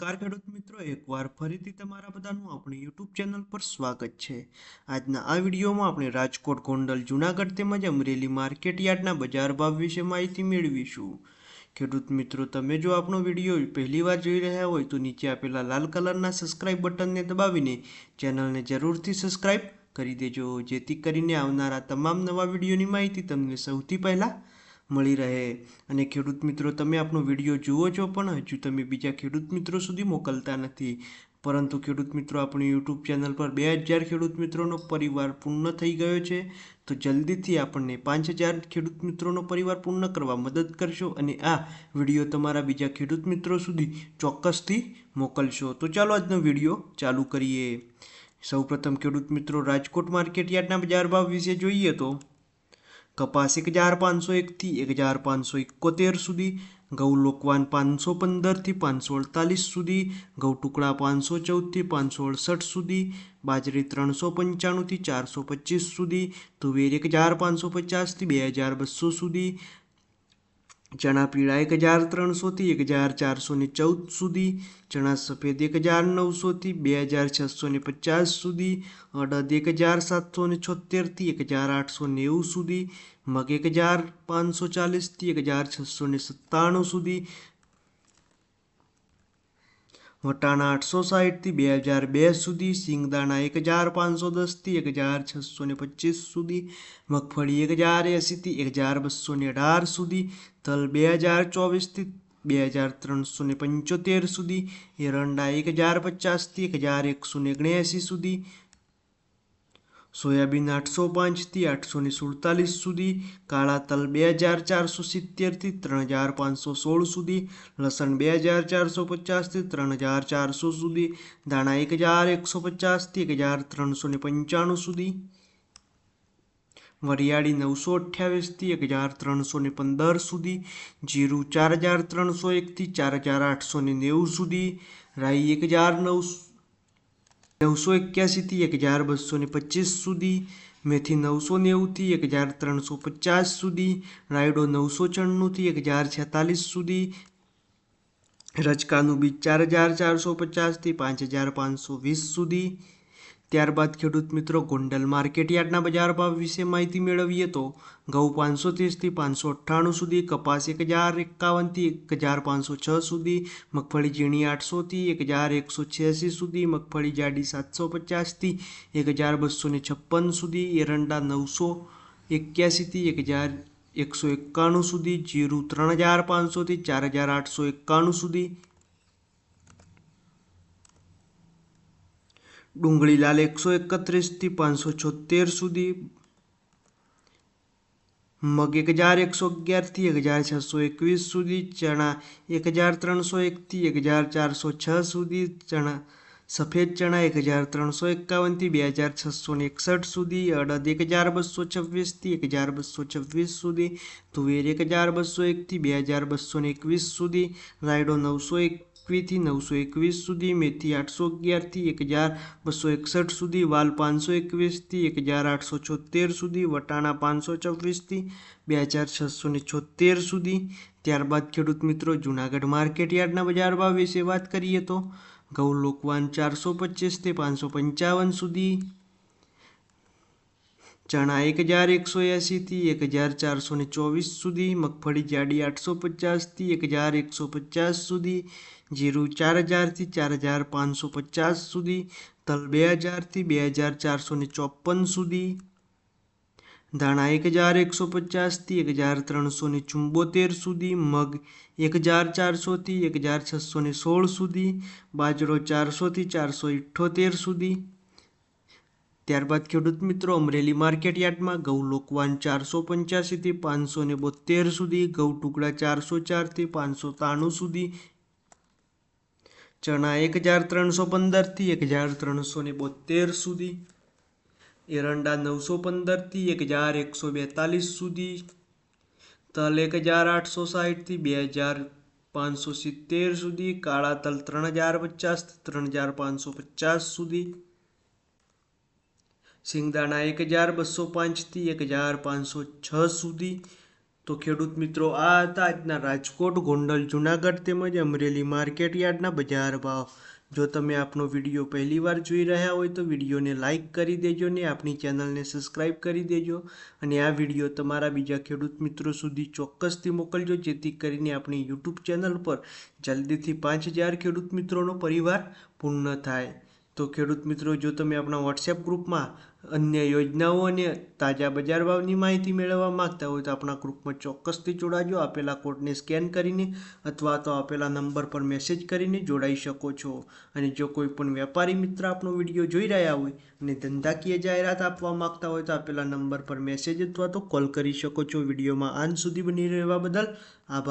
નમસ્કાર ખેડૂત મિત્રો, એકવાર ફરીથી તમારા બધાનું આપણી યુટ્યુબ ચેનલ પર સ્વાગત છે. આજના આ વિડીયોમાં આપણે રાજકોટ, ગોંડલ, જુનાગઢ તેમજ અમરેલી માર્કેટ યાર્ડના બજાર ભાવ વિશે માહિતી મેળવીશું. ખેડૂત મિત્રો, તમે જો આપણો વીડિયો પહેલી વાર જોઈ રહ્યા હોય તો નીચે આપેલા લાલ કલરના સબસ્ક્રાઇબ બટનને દબાવીને ચેનલને જરૂરથી સબસ્ક્રાઇબ કરી દેજો, જેથી કરીને આવનારા તમામ નવા વિડીયોની માહિતી તમને સૌથી પહેલાં મળી રહે. અને ખેડૂત મિત્રો, તમે આપણો વીડિયો જુઓ છો પણ હજુ તમે બીજા ખેડૂત મિત્રો સુધી મોકલતા નથી. પરંતુ ખેડૂત મિત્રો, આપણી યુટ્યુબ ચેનલ પર બે હજાર ખેડૂત મિત્રોનો પરિવાર પૂર્ણ થઈ ગયો છે. તો જલ્દીથી આપણને પાંચ હજાર ખેડૂત મિત્રોનો પરિવાર પૂર્ણ કરવા મદદ કરશો અને આ વીડિયો તમારા બીજા ખેડૂત મિત્રો સુધી ચોક્કસથી મોકલશો. તો ચાલો આજનો વીડિયો ચાલુ કરીએ. સૌપ્રથમ ખેડૂત મિત્રો, રાજકોટ માર્કેટ યાર્ડના બજાર ભાવ વિશે જોઈએ તો કપાસ એક હજાર પાંચસો એકથી એક હજાર પાંચસો એકોતેર સુધી ઘઉં લોકવાન પાંચસો પંદરથી પાંચસો અડતાલીસ સુધી ઘઉં ટુકડા પાંચસો ચૌદથી પાંચસો અડસઠ સુધી બાજરી ત્રણસો પંચાણુંથી ચારસો પચીસ સુધી તુવેર એક હજાર પાંચસો પચાસથી બે હજાર બસો સુધી ચણા પીળા એક હજાર ત્રણસોથી એક હજાર ચારસો ને ચૌદ સુધી, ચણા સફેદ એક હજાર નવસોથી બે હજાર છસો ને પચાસ સુધી, અડદ એક હજાર સાતસો ને છોતેરથી એક હજાર આઠસો નેવું સુધી, મગ એક હજાર પાંચસો ચાલીસથી એક હજાર છસો ને સત્તાણું સુધી વટાણા આઠસો સાહીઠથી બે હજાર બે સુધી સિંગદાણા એક હજાર પાંચસો દસથી એક હજાર છસો ને પચીસ સુધી, મગફળી એક હજાર એંસીથી એક હજાર બસો ને અઢાર સુધી, તલ બે હજાર ચોવીસથી બે હજાર ત્રણસો ને પંચોતેર સુધી, એરંડા એક હજાર પચાસથી એક હજાર એકસો ને ઓગણએંસી સુધી સોયાબીન આઠસો પાંચથી આઠસો ને સુડતાલીસ સુધી કાળા તલ બે હજાર ચારસો સિત્તેરથી ત્રણ હજાર પાંચસો સોળ સુધી, લસણ બે હજાર ચારસો પચાસથી ત્રણ હજાર ચારસો સુધી દાણા એક હજાર એકસો પચાસથી એક હજાર ત્રણસો ને પંચાણું સુધી, વરિયાળી નવસો અઠ્યાવીસથી એક હજાર ત્રણસો ને પંદર સુધી, જીરું ચાર હજાર ત્રણસો એકથી ચાર હજાર આઠસો નેવું સુધી, રાઈ એક હજાર નવસો નવસો એક્યાસીથી એક હજાર બસો ને પચીસ સુધી, મેથી નવસો નેવુંથી એક હજાર ત્રણસો પચાસ સુધી, રાયડો નવસો છન્નુંથી એક હજાર છેતાલીસ સુધી રચકાનું બીજ ચાર હજાર ચારસો પચાસથી પાંચ હજાર પાંચસો વીસ સુધી ત્યારબાદ ખેડૂત મિત્રો ગોંડલ માર્કેટ યાર્ડના બજાર ભાવ વિશે માહિતી મેળવીએ તો ઘઉં પાંચસો ત્રીસથી પાંચસો અઠ્ઠાણું સુધી, કપાસ એક હજાર એકાવનથી એક હજાર પાંચસો છ સુધી, મગફળી ઝીણી આઠસોથી એક હજાર એકસો છ્યાસી સુધી, મગફળી જાડી સાતસો પચાસથી એક હજાર બસો ને છપ્પન સુધી, એરંડા નવસો એક્યાસીથી એક હજાર એકસો એકાણું સુધી, જીરું ત્રણ હજાર પાંચસોથી ચાર હજાર આઠસો એકાણું સુધી ડુંગળી લાલ એકસો એકત્રીસથી પાંચસો છોતેર સુધી. મગ એક હજાર એકસો અગિયારથી એક હજાર છસો એકવીસ સુધી. ચણા એક હજાર ત્રણસો એકથી એક હજાર ચારસો છ સુધી. ચણા સફેદ ચણા એક હજાર ત્રણસો એકાવનથી બે હજાર છસો એકસઠ સુધી. અડદ એક હજાર બસો છવ્વીસથી એક હજાર બસો છવ્વીસ સુધી. તુવેર એક હજાર બસો એકથી બે હજાર બસો એકવીસ સુધી. રાયડો નવસો એકવીસથી નવસો એકવીસ સુધી, મેથી આઠસો અગિયારથી એક હજાર, બસો એકસઠ સુધી, વાલ પાંચસો એકવીસથી એક હજાર આઠસો છોતેર સુધી, વટાણા પાંચસો છવ્વીસથી બે હજાર છસો ને છોતેર સુધી. ત્યારબાદ ખેડૂત મિત્રો, જુનાગઢ માર્કેટ યાર્ડના બજાર ભાવ વિશે વાત કરીએ તો ઘઉં લોકવાન ચારસો પચીસથી પાંચસો પંચાવન સુધી ચણા એક હજાર એકસો એંસીથી એક હજાર ચારસો ને ચોવીસ સુધી, મગફળી જાડી આઠસો પચાસથી એક હજાર એકસો પચાસ સુધી, જીરું ચાર હજારથી ચાર હજાર પાંચસો પચાસ સુધી, તલ બે હજારથી બે હજાર ચારસો ને ચોપન સુધી, ધાણા એક હજાર એકસો પચાસથી એક હજાર ત્રણસો ને ચુંબોતેર સુધી, મગ એક હજાર ચારસોથી એક હજાર છસો ને સોળ સુધી, બાજરો ચારસોથી ચારસો ઇઠ્ઠોતેર સુધી ત્યારબાદ ખેડૂત મિત્રો અમરેલી માર્કેટ યાર્ડમાં ઘઉં લોકવાન ચારસો પંચ્યાસીથી પાંચસો ને બોતેર સુધી ઘઉં ટુકડા ચારસો ચારથી પાંચસો ત્રાણું સુધી, ચણા એક હજાર ત્રણસો પંદરથી એક હજાર ત્રણસો ને બોતેર સુધી, એરંડા નવસો પંદરથી એક હજાર એકસો બેતાલીસ સુધી, તલ એક હજાર આઠસો સાહીઠથી બે હજાર પાંચસો સિત્તેર સુધી, કાળા તલ ત્રણ હજાર પચાસથી ત્રણ હજાર પાંચસો પચાસ સુધી સિંગદાણા એક હજાર બસો પાંચથી એક હજાર પાંચસો છ સુધી. તો ખેડૂત મિત્રો, આ હતા આજના રાજકોટ, ગોંડલ, જુનાગઢ તેમજ અમરેલી માર્કેટ યાર્ડના બજાર ભાવ. જો તમે આપનો વીડિયો પહેલીવાર જોઈ રહ્યા હોય તો વિડીયોને લાઇક કરી દેજો ને આપણી ચેનલને સબસ્ક્રાઈબ કરી દેજો અને આ વીડિયો તમારા બીજા ખેડૂત મિત્રો સુધી ચોક્કસથી મોકલજો, જેથી કરીને આપણી યુટ્યુબ ચેનલ પર જલ્દીથી પાંચ હજાર ખેડૂત મિત્રોનો પરિવાર પૂર્ણ થાય. તો ખેડૂત મિત્રો, જો તમે આપણા વોટ્સએપ ગ્રુપમાં અન્ય યોજનાઓ અને તાજા બજાર ભાવની માહિતી મેળવવા માંગતા હોય તો આપણા ગ્રુપમાં ચોક્કસથી જોડાજો. આપેલા કોડને સ્કેન કરીને અથવા તો આપેલા નંબર પર મેસેજ કરીને જોડાઈ શકો છો. અને જો કોઈ પણ વેપારી મિત્ર આપણો વીડિયો જોઈ રહ્યા હોય અને ધંધાકીય જાહેરાત આપવા માગતા હોય તો આપેલા નંબર પર મેસેજ અથવા તો કોલ કરી શકો છો. વિડીયોમાં અંત સુધી બની રહેવા બદલ આભાર.